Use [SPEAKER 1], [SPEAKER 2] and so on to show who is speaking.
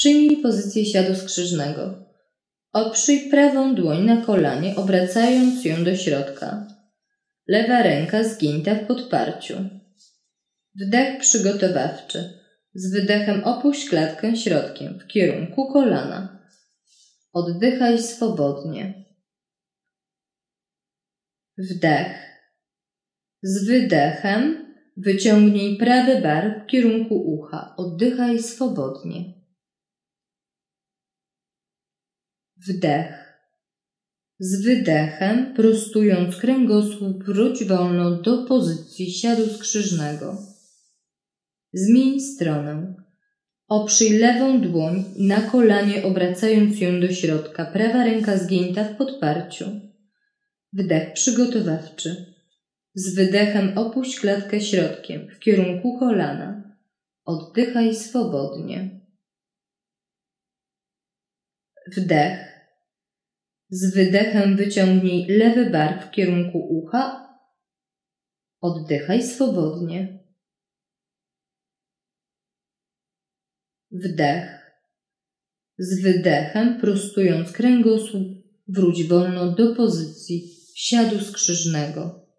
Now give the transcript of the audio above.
[SPEAKER 1] Przyjmij pozycję siadu skrzyżnego. Oprzyj prawą dłoń na kolanie, obracając ją do środka. Lewa ręka zgięta w podparciu. Wdech przygotowawczy. Z wydechem opuść klatkę środkiem w kierunku kolana. Oddychaj swobodnie. Wdech. Z wydechem wyciągnij prawy bark w kierunku ucha. Oddychaj swobodnie. Wdech. Z wydechem, prostując kręgosłup, wróć wolno do pozycji siadu skrzyżnego. Zmień stronę. Oprzyj lewą dłoń na kolanie, obracając ją do środka, prawa ręka zgięta w podparciu. Wdech przygotowawczy. Z wydechem opuść klatkę środkiem w kierunku kolana. Oddychaj swobodnie. Wdech. Z wydechem wyciągnij lewy bark w kierunku ucha. Oddychaj swobodnie. Wdech. Z wydechem, prostując kręgosłup, wróć wolno do pozycji siadu skrzyżnego.